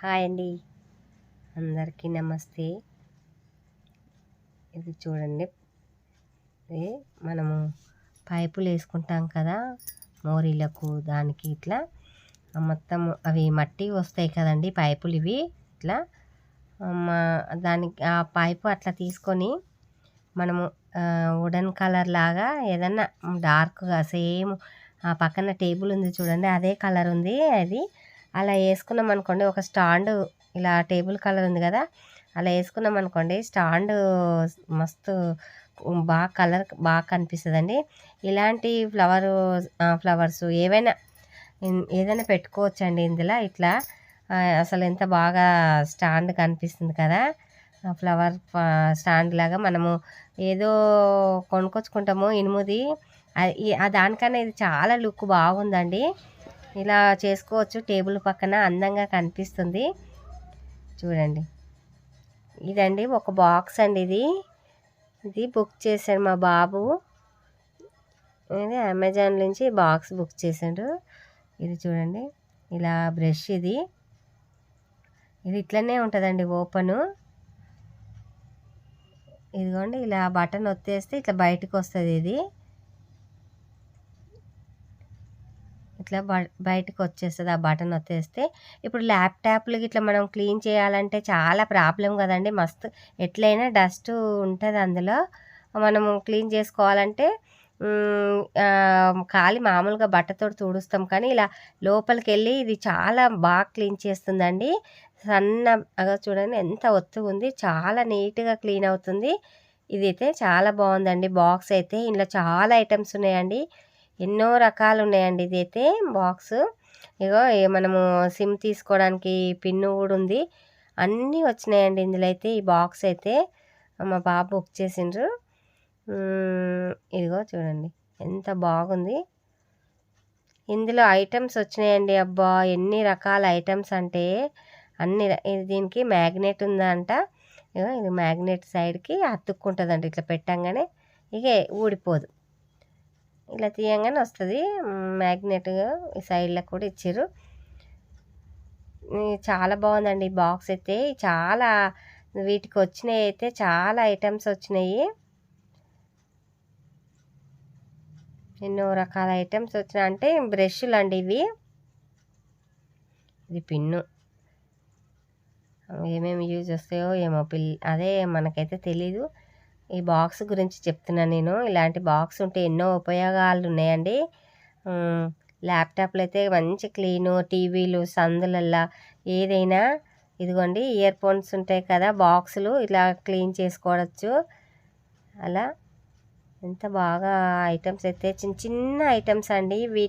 Hi అండి. అందరికీ నమస్తే. ఇది చూడండి. ఇది మనము పైపులు వేసుకుంటాం కదా మోరీలకు దానికి ఇట్లా. మొత్తం అవి మట్టి వస్తాయి కదండి పైపులు ఇవి ఇట్లా. మా దానికి ఆ పైపు అట్లా తీసుకొని మనము వుడెన్ కలర్ లాగా ఏదన్నా డార్క్గా సేమ్ ఆ పక్కన టేబుల్ ఉంది చూడండి అదే కలర్ ఉంది అది. అలా వేసుకున్నాం అనుకోండి ఒక స్టాండ్ ఇలా టేబుల్ కలర్ ఉంది కదా అలా వేసుకున్నాం అనుకోండి స్టాండ్ మస్తు బాగా కలర్ బాగా కనిపిస్తుందండి. ఇలాంటి ఫ్లవర్ ఫ్లవర్స్ ఏవైనా ఏదైనా పెట్టుకోవచ్చండి ఇందులో ఇట్లా అసలు ఎంత బాగా స్టాండ్ కనిపిస్తుంది కదా ఫ్లవర్ స్టాండ్ లాగా మనము ఏదో కొనుక్కొచ్చుకుంటాము ఇనుముది దానికన్నా ఇది చాలా లుక్ బాగుందండి. ఇలా చేసుకోవచ్చు. టేబుల్ పక్కన అందంగా కనిపిస్తుంది. చూడండి. ఇదండి ఒక బాక్స్ అండి ఇది. ఇది బుక్ చేశాడు మా బాబు. ఇది అమెజాన్ నుంచి బాక్స్ బుక్ చేశాడు. ఇది చూడండి. ఇలా బ్రష్ ఇది. ఇది ఇట్లనే ఉంటుందండి ఓపెను. ఇదిగోండి ఇలా బటన్ ఒత్తేస్తే ఇట్లా బయటకు వస్తుంది ఇది. ఇట్లా బయటకు వచ్చేస్తుంది ఆ బటన్ వచ్చేస్తే ఇప్పుడు ల్యాప్టాప్లు ఇట్లా మనం క్లీన్ చేయాలంటే చాలా ప్రాబ్లం కదండి. మస్తు ఎట్లయినా డస్ట్ ఉంటుంది అందులో. మనము క్లీన్ చేసుకోవాలంటే ఖాళీ మామూలుగా బట్టతో తుడుస్తాం కానీ ఇలా లోపలికి వెళ్ళి ఇది చాలా బాగా క్లీన్ చేస్తుందండి. సన్న చూడండి ఎంత ఒత్తుగా ఉంది చాలా నీట్గా క్లీన్ అవుతుంది. ఇది అయితే చాలా బాగుందండి. బాక్స్ అయితే ఇందులో చాలా ఐటమ్స్ ఉన్నాయండి. ఎన్నో రకాలు ఉన్నాయండి ఇదైతే బాక్స్. ఇగో మనము సిమ్ తీసుకోవడానికి పిన్ను కూడా ఉంది. అన్నీ వచ్చినాయండి ఇందులో అయితే ఈ బాక్స్ అయితే. మా బాబు బుక్ చేసిండ్రు. ఇదిగో చూడండి ఎంత బాగుంది. ఇందులో ఐటమ్స్ వచ్చినాయండి అబ్బా ఎన్ని రకాల ఐటమ్స్ అంటే అన్ని దీనికి మ్యాగ్నెట్ ఉందంట. ఇది మ్యాగ్నెట్ సైడ్కి అతుక్కుంటుందండి ఇట్లా పెట్టంగానే. ఇక ఊడిపోదు. ఇలా తీయంగానే వస్తుంది. మ్యాగ్నెట్గా ఈ సైడ్లో కూడా ఇచ్చారు చాలా బాగుందండి ఈ బాక్స్ అయితే. చాలా వీటికి వచ్చినాయి అయితే చాలా ఐటమ్స్ వచ్చినాయి. ఎన్నో రకాల ఐటమ్స్ వచ్చినాయి. అంటే బ్రష్లు అండి ఇవి. ఇది పిన్ను. ఏమేమి యూజ్ వస్తాయో ఏమో పిల్ అదే మనకైతే తెలీదు. ఈ బాక్స్ గురించి చెప్తున్నాను నేను. ఇలాంటి బాక్స్ ఉంటే ఎన్నో ఉపయోగాలు ఉన్నాయండి. ల్యాప్టాప్లు అయితే మంచి క్లీను టీవీలు సందులల్లా ఏదైనా ఇదిగోండి ఇయర్ ఫోన్స్ ఉంటాయి కదా బాక్సులు ఇలా క్లీన్ చేసుకోవచ్చు. అలా ఎంత బాగా ఐటమ్స్ అయితే చిన్న చిన్న ఐటమ్స్ అండి. వీ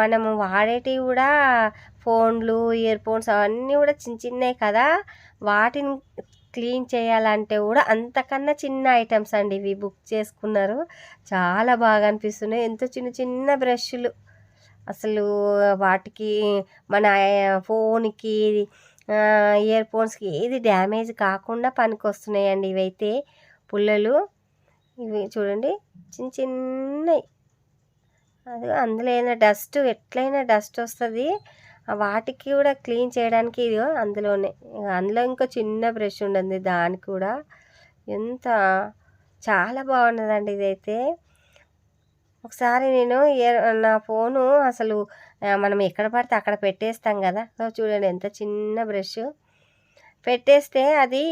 మనము వాడేటివి కూడా ఫోన్లు ఇయర్ ఫోన్స్ అవన్నీ కూడా చిన్న చిన్నవి కదా. వాటిని క్లీన్ చేయాలంటే కూడా అంతకన్నా చిన్న ఐటమ్స్ అండి ఇవి బుక్ చేసుకున్నారు. చాలా బాగా అనిపిస్తున్నాయి. ఎంతో చిన్న చిన్న బ్రష్లు. అసలు వాటికి మన ఫోన్కి ఇయర్ ఫోన్స్కి ఏది డ్యామేజ్ కాకుండా పనికి వస్తున్నాయండి ఇవైతే పుల్లలు. ఇవి చూడండి. చిన్న చిన్నవి అది అందులో అయినా డస్ట్ ఎట్లయినా డస్ట్ వస్తుంది. వాటికి కూడా క్లీన్ చేయడానికి ఇది అందులోనే. అందులో ఇంకా చిన్న బ్రష్ ఉండింది దానికి కూడా. ఎంత చాలా బాగున్నదండి ఇదైతే. ఒకసారి నేను నా ఫోను అసలు మనం ఎక్కడ పడితే అక్కడ పెట్టేస్తాం కదా. చూడండి ఎంత చిన్న బ్రష్. పెట్టేస్తే అది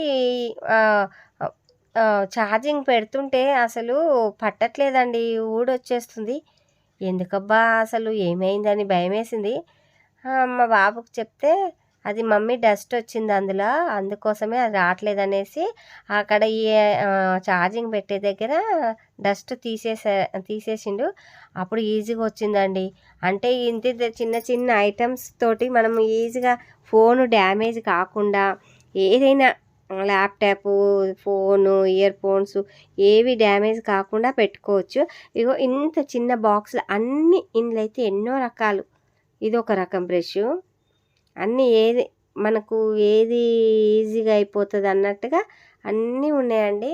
ఛార్జింగ్ పెడుతుంటే అసలు పట్టట్లేదండి. ఊడొచ్చేస్తుంది. ఎందుకబ్బా అసలు ఏమైందని భయం వేసింది మా బాబుకి చెప్తే అది మమ్మీ డస్ట్ వచ్చింది అందులో అందుకోసమే అది రావట్లేదు అనేసి అక్కడ ఈ ఛార్జింగ్ పెట్టే దగ్గర డస్ట్ తీసేసే తీసేసిండు. అప్పుడు ఈజీగా వచ్చిందండి. అంటే ఇంత చిన్న చిన్న ఐటమ్స్ తోటి మనం ఈజీగా ఫోన్ డ్యామేజ్ కాకుండా ఏదైనా ల్యాప్టాప్ ఫోను ఇయర్ ఫోన్స్ ఏవి డ్యామేజ్ కాకుండా పెట్టుకోవచ్చు. ఇగో ఇంత చిన్న బాక్స్లో అన్ని ఇందులో అయితే ఎన్నో రకాలు. ఇది ఒక రకం బ్రష్. అన్నీ ఏది మనకు ఏది ఈజీగా అయిపోతుంది అన్నట్టుగా అన్నీ ఉన్నాయండి.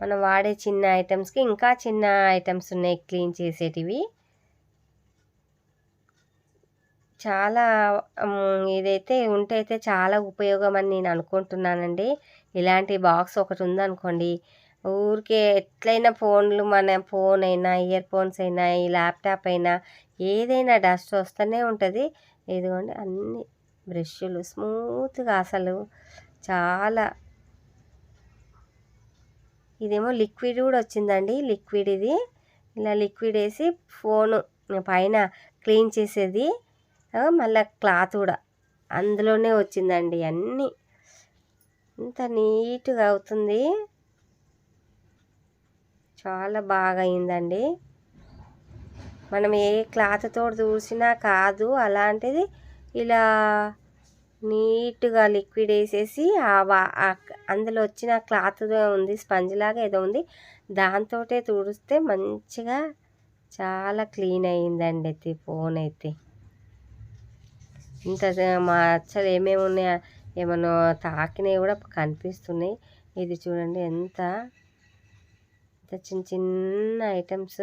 మనం వాడే చిన్న ఐటమ్స్కి ఇంకా చిన్న ఐటమ్స్ ఉన్నాయి క్లీన్ చేసేటివి. చాలా ఇదైతే ఉంటే అయితే చాలా ఉపయోగం అని నేను అనుకుంటున్నానండి. ఇలాంటి బాక్స్ ఒకటి ఉందనుకోండి, ఊరికే ఎట్లైనా ఫోన్లు మన ఫోన్ అయినా, ఇయర్ ఫోన్స్ అయినా, ఈ ల్యాప్‌టాప్ అయినా ఏదైనా డస్ట్ వస్తూనే ఉంటుంది ఇదిగోండి అన్ని బ్రష్‌లు స్మూత్‌గా అసలు చాలా ఇదేమో లిక్విడ్ కూడా వచ్చిందండి. లిక్విడ్ ఇది. ఇలా లిక్విడ్ వేసి ఫోన్ పైన క్లీన్ చేసేది. మళ్ళీ మళ్ళా క్లాత్ కూడా అందులోనే వచ్చిందండి అన్నీ. ఇంత నీట్‌గా అవుతుంది. చాలా బాగా అయిందండి. మనం ఏ క్లాత్తో తుడిసినా కాదు. అలాంటిది ఇలా నీట్‌గా లిక్విడ్ వేసేసి అందులో వచ్చిన క్లాత్ ఉంది స్పంజ్‌లాగా ఏదో ఉంది. దాంతో తుడిస్తే మంచిగా చాలా క్లీన్ అయిందండి అయితే ఫోన్ అయితే. ఇంత మచ్చలు ఏమేమి ఉన్నాయో ఏమన్నా తాకినవి కూడా కనిపిస్తున్నాయి. ఇది చూడండి ఎంత చిన్న చిన్న ఐటమ్స్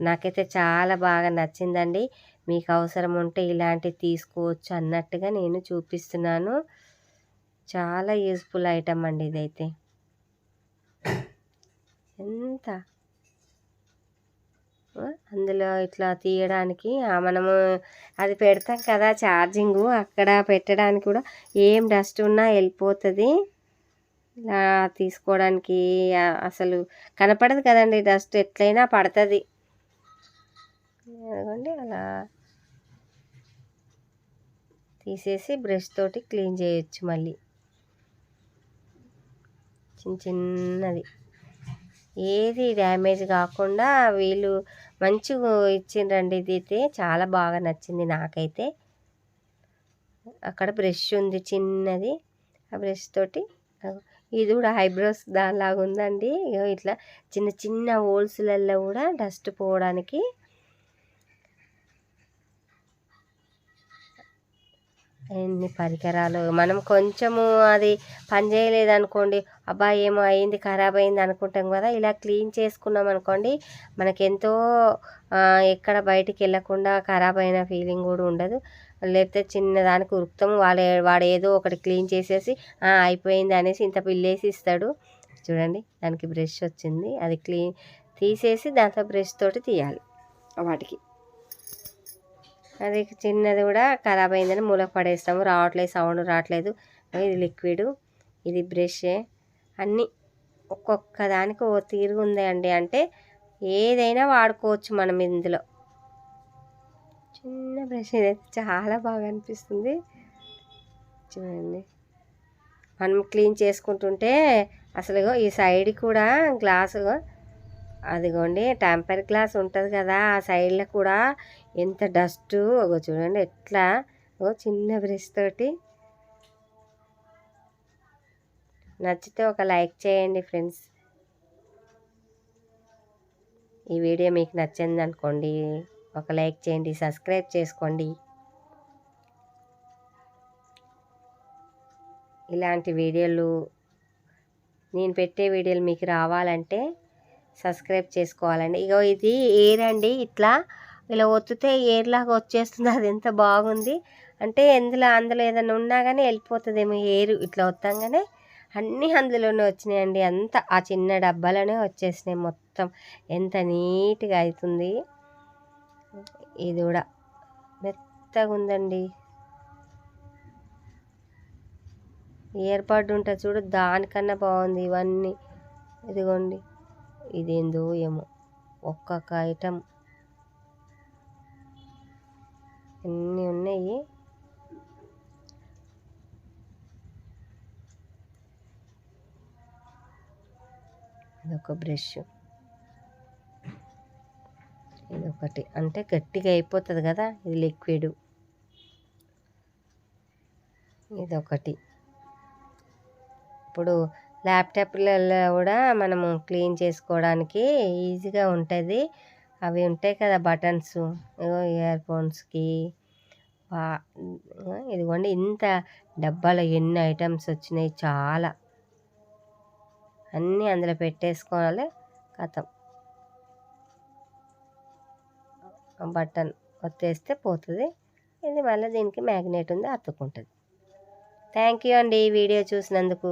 నాకైతే చాలా బాగా నచ్చిందండి. మీకు అవసరం ఉంటే ఇలాంటివి తీసుకోవచ్చు అన్నట్టుగా నేను చూపిస్తున్నాను. చాలా యూజ్‌ఫుల్ ఐటమ్ అండి ఇదైతే. ఎంత అందులో ఇట్లా తీయడానికి మనము అది పెడతాం కదా ఛార్జింగు అక్కడ పెట్టడానికి కూడా ఏం డస్ట్ ఉన్నా వెళ్ళిపోతుంది ఇలా తీసుకోవడానికి అసలు కనపడదు కదండి డస్ట్ ఎట్లైనా పడుతుంది అదిగోండి అలా తీసేసి బ్రష్ తోటి క్లీన్ చేయొచ్చు మళ్ళీ. చిన్న చిన్నది. ఏది డ్యామేజ్ కాకుండా వీళ్ళు మంచిగా ఇచ్చిండ్రండి ఇది అయితే చాలా బాగా నచ్చింది నాకైతే. అక్కడ బ్రష్ ఉంది చిన్నది. ఆ బ్రష్ తోటి ఇది కూడా ఐబ్రోస్ దానిలాగా ఉందండి. ఇట్లా చిన్న చిన్న హోల్స్లలో కూడా డస్ట్ పోవడానికి ఎన్ని పరికరాలు మనం కొంచెము అది పని చేయలేదనుకోండి, అబ్బా! ఏమో అయింది ఖరాబ్ అయింది అనుకుంటాం కదా! ఇలా క్లీన్ చేసుకున్నాం అనుకోండి మనకెంతో ఎక్కడ బయటికి వెళ్ళకుండా ఖరాబ్ అయిన ఫీలింగ్ కూడా ఉండదు. లేకపోతే చిన్నదానికి ఉరుకుతాము. వాడే వాడు ఏదో ఒకటి క్లీన్ చేసేసి! అయిపోయింది అనేసి ఇంత బిల్లేసి ఇస్తాడు. చూడండి దానికి బ్రష్ వచ్చింది. అది క్లీన్ తీసేసి దాంతో బ్రష్ తోటి తీయాలి వాటికి. అది చిన్నది కూడా ఖరాబ్ అయిందని మూలకు పడేస్తాము. రావట్లేదు సౌండ్ రావట్లేదు. ఇది లిక్విడు. ఇది బ్రషే. అన్నీ ఒక్కొక్క దానికి ఓ తీరుగా ఉందండి. అంటే ఏదైనా వాడుకోవచ్చు మనం ఇందులో. చిన్న బ్రష్ ఇదైతే చాలా బాగా అనిపిస్తుంది. చూడండి. మనం క్లీన్ చేసుకుంటుంటే అసలు ఈ సైడ్ కూడా గ్లాసు అదిగోండి టెంపర్ గ్లాస్ ఉంటుంది కదా! ఆ సైడ్‌లో కూడా ఎంత డస్టు ఒక చూడండి ఎట్లా ఓ చిన్న బ్రష్ తోటి నచ్చితే ఒక లైక్ చేయండి ఫ్రెండ్స్. ఈ వీడియో మీకు నచ్చింది అనుకోండి ఒక లైక్ చేయండి. సబ్స్క్రైబ్ చేసుకోండి. ఇలాంటి వీడియోలు నేను పెట్టే వీడియోలు మీకు రావాలంటే సబ్స్క్రైబ్ చేసుకోవాలండి. ఇగో ఇది ఎయిర్ అండి. ఇట్లా ఇలా ఒత్తితే ఎయిర్‌లాగా వచ్చేస్తుంది. అది ఎంత బాగుంది. అంటే ఎందులో అందులో ఏదైనా ఉన్నా కానీ వెళ్ళిపోతుందేమో ఎయిర్ ఇట్లా వత్తంగానే అన్నీ అందులోనే వచ్చినాయండి. అంతా ఆ చిన్న డబ్బాలోనే వచ్చేసినాయి మొత్తం. ఎంత నీట్‌గా అవుతుంది ఇది కూడా మెత్తగా ఉందండి. ఏర్పాటు ఉంటుంది చూడు దానికన్నా బాగుంది ఇవన్నీ. ఇదిగోండి. ఇదేందో ఏమో ఒక్కొక్క ఐటమ్ ఎన్ని ఉన్నాయి. ఇదొక బ్రష్. ఇది ఒకటి అంటే గట్టిగా అయిపోతుంది కదా! ఇది లిక్విడు. ఇదొకటి. ఇప్పుడు ల్యాప్‌టాప్‌లలో కూడా మనము క్లీన్ చేసుకోవడానికి ఈజీగా ఉంటుంది అవి ఉంటాయి కదా బటన్స్ ఇయర్ ఫోన్స్‌కి ఇదిగోండి ఇంత డబ్బాలో ఎన్ని ఐటమ్స్ వచ్చినాయి చాలా. అన్నీ అందులో పెట్టేసుకోవాలి కథం బటన్ ఒత్తేస్తే పోతుంది. ఇది మళ్ళీ దీనికి మ్యాగ్నెట్ ఉంది అతుక్కుంటుంది. థ్యాంక్ యూ అండి ఈ వీడియో చూసినందుకు.